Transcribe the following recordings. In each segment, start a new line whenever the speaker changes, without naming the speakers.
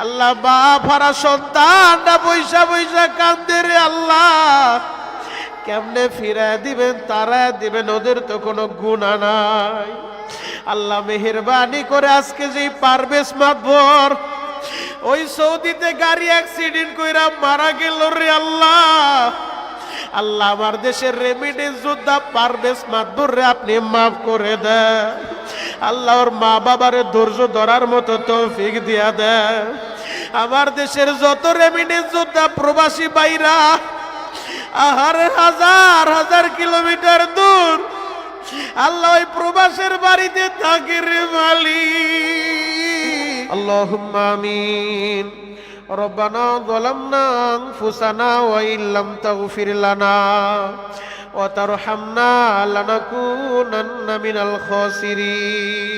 আল্লাহ বাপ, হারা সন্তানটা বৈশা বৈশা কান্দে রে আল্লাহ। কেমনে ফিরায় দিবেন তারা দিবেন, ওদের তো কোনো গুণা নাই। আল্লাহ মেহেরবানি করে আজকে যেই পারবেশ মাতবর, ওই সৌদিতে গাড়ি অ্যাক্সিডেন্ট কইরা মারা গেল রে আল্লাহ। আল্লাহ আমার দেশের রেমিডেন্স যোদ্ধা পারবেশ মাতবর রে, আপনি মাফ করে দেন। আল্লাহ ওর মা বাবারে ধৈর্য ধরার মতো তৌফিক দিয়া দেন আমার দেশের যত রেমিডেন্স যোদ্ধা প্রবাসী বাইরা আহার হাজার হাজার কিলোমিটার দূর আল্লাহ ওই প্রবাসের বাড়িতে থাকে রে মালিক আল্লাহুম্মা আমিন ربنا ظلمنا أنفسنا وإن لم تغفر لنا وترحمنا لنكونن من الخاسرين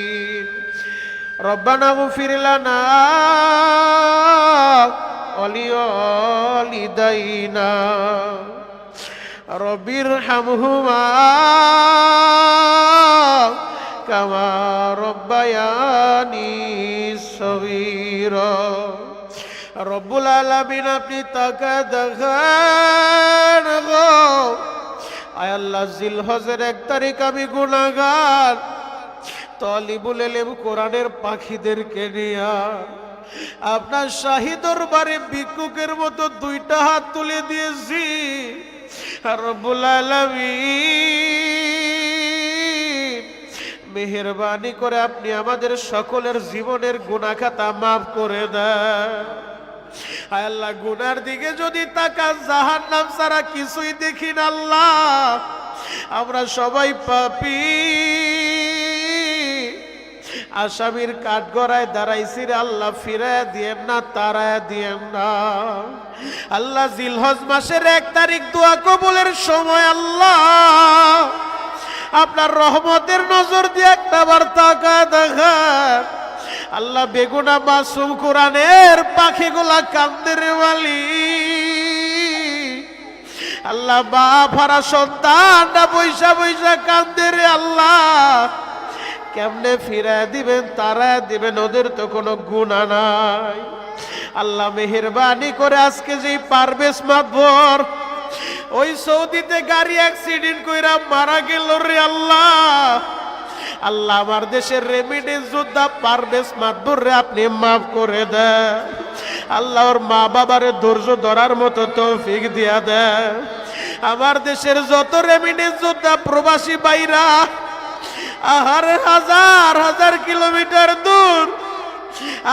ربنا اغفر لنا ولوالدينا رب ارحمهما كما ربياني صغيرا রব্বুল আলামিন আপনি তাকা দেখান গো আয় আল্লাহ জিল হজের এক তারিখ আমি গুনাগার তলিবুল এলেম কোরআনের পাখিদেরকে নিয়া আপনার শাহী দরবারে ভিক্ষুকের মতো দুইটা হাত তুলে দিয়েছি। আর রব্বুল আলামিন, মেহরবানি করে আপনি আমাদের সকলের জীবনের গুণাখাতা মাফ করে দেন। আল্লাহ, গুনার দিকে যদি তাকা জাহান নাম ছাড়া কিছুই দেখি না আল্লাহ। আমরা সবাই পাপি। আসামির কাঠগড়ায় দাঁড়াইছি রে আল্লাহ ফিরায় দিয়েন না তারায় দিয়েন না। আল্লাহ, জিলহজ মাসের এক তারিখ দোয়া কবুলের সময় আল্লাহ। আপনার রহমতের নজর দিয়ে একটা বার তাকা দেখান। আল্লাহ বেগুনা মাসুম কোরআনের পাখিগুলা কান্দের মালি আল্লাহ বাপ হারা সন্তানটা বৈশা বৈশা কান্দে রে আল্লাহ। কেমনে ফিরায় দিবেন তারা দিবেন, ওদের তো কোনো গুণা নাই। আল্লাহ মেহেরবানি করে আজকে যেই পারবেশ মাতবর, ওই সৌদিতে গাড়ি অ্যাক্সিডেন্ট কইরা মারা গেল রে আল্লাহ। আল্লাহ আমার দেশের রেমিডেন্স যোদ্ধা পারবেশ মাতবর রে আপনি মাফ করে দেন। আল্লাহ ওর মা বাবারে ধৈর্য ধরার মতো তৌফিক দিয়া দেন। আমার দেশের যত রেমিডেন্স যোদ্ধা প্রবাসী বাইরা আহার হাজার হাজার কিলোমিটার দূর,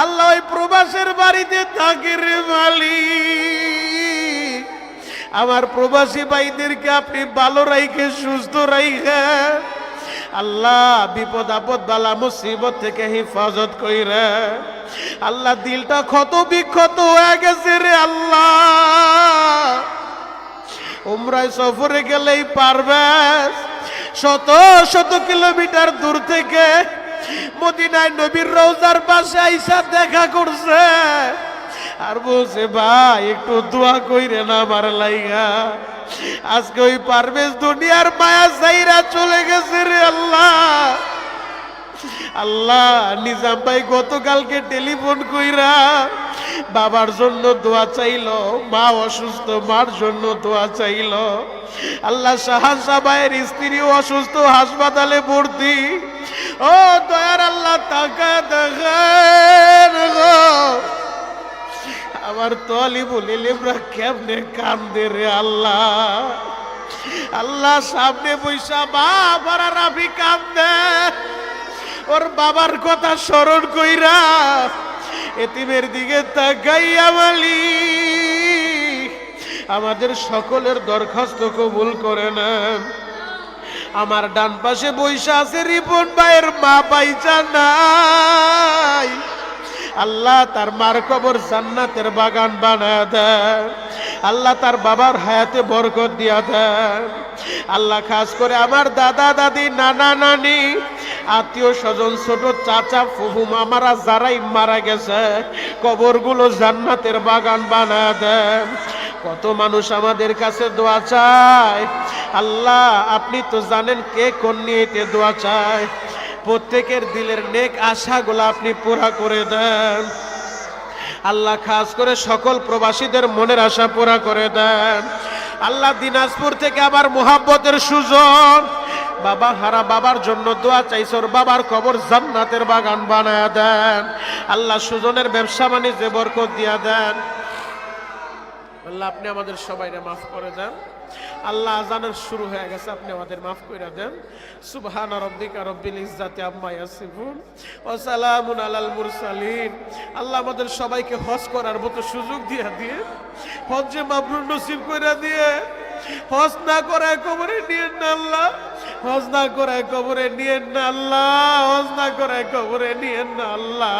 আল্লাহ ওই প্রবাসের বাড়িতে থাকে রে মালিক। আমার প্রবাসী ভাইদেরকে আপনি ভালো রাইখে সুস্থ রাইখে আল্লাহ বিপদ আপদ বালা মুসিবত থেকে হেফাজত কইরে আল্লাহ দিলটা ক্ষত বিক্ষত হয়ে গেছে রে আল্লাহ। উমরায় সফরে গেলেই পারবে। শত শত কিলোমিটার দূর থেকে মদিনায় নবীর রোজার পাশে আইসা দেখা করছে। আর বলছে, ভাই, একটু দোয়া কইরে না আমার লাইগা। আজকে ওই পারভেজ দুনিয়ার মায়া সাইরা চলে গেছে রে আল্লাহ। আল্লাহ, নিজাম ভাই গতকালকে টেলিফোন কইরা বাবার জন্য দোয়া চাইল, মা অসুস্থ, মার জন্য দোয়া চাইল। আল্লাহ শাহান সাবাইয়ের স্ত্রীও অসুস্থ, হাসপাতালে ভর্তি। ও দয়ার আল্লাহ তাকা দেখেন গো। আমার তলি বলিলেমরা কেমনে কান্দে রে আল্লাহ? আল্লাহ সামনে বৈশা বাবার রাফি কান্দে। ওর বাবার কথা স্মরণ কইরা এতিমের দিকে তাকাইয়া মালি আমাদের সকলের দরখাস্ত কবুল করে নেন। আমার ডান পাশে বৈশা আছে রিপন ভাইয়ের মা পাইচা নাই। আল্লাহ তার মার কবর জান্নাতের বাগান বানায় দেন। আল্লাহ তার বাবার হায়াতে বরকত দিয়া দেন। আল্লাহ খাস করে আমার দাদা, দাদি, নানা, নানি, আত্মীয় স্বজন, ছোট চাচা, ফুফু, মামারা যারাই মারা গেছে, কবরগুলো জান্নাতের বাগান বানায় দেন। কত মানুষ আমাদের কাছে দোয়া চায়। আল্লাহ, আপনি তো জানেন কে কোন নিয়েতে দোয়া চায়। প্রত্যেকের দিলের নেক আশাগুলো আপনি পুরা করে দেন। আল্লাহ খাস করে সকল প্রবাসীদের মনের আশা পুরা করে দেন। আল্লাহ দিনাজপুর থেকে আবার মোহাব্বতের সুজন বাবা, হারা বাবার জন্য দোয়া চাইছর বাবার কবর জান্নাতের বাগান বানায় দেন। আল্লাহ সুজনের ব্যবসা বাণিজ্যে বরকত দিয়া দেন। আল্লাহ, আপনি আমাদের সবাইকে মাফ করে দেন। আল্লাহ আজানের শুরু হয়ে গেছে, আপনি আমাদের মাফ করে দেন। সুবহান রব্বিকা রব্বিল ইজ্জাতি আম্মা ইয়াসিফুন, ওয়া সালামুন আলাল মুরসালিন। আল্লাহ আমাদের সবাইকে হজ করার মতো সুযোগ দিয়ে দিয়ে, হজ্জে মাবরুর নসিব করে দিয়ে, হজ না করায় কবরে নিয়েন না আল্লাহ, হজ না করায় কবরে নিয়ে না আল্লাহ, হজ না করায় কবরে নিয়ে না আল্লাহ।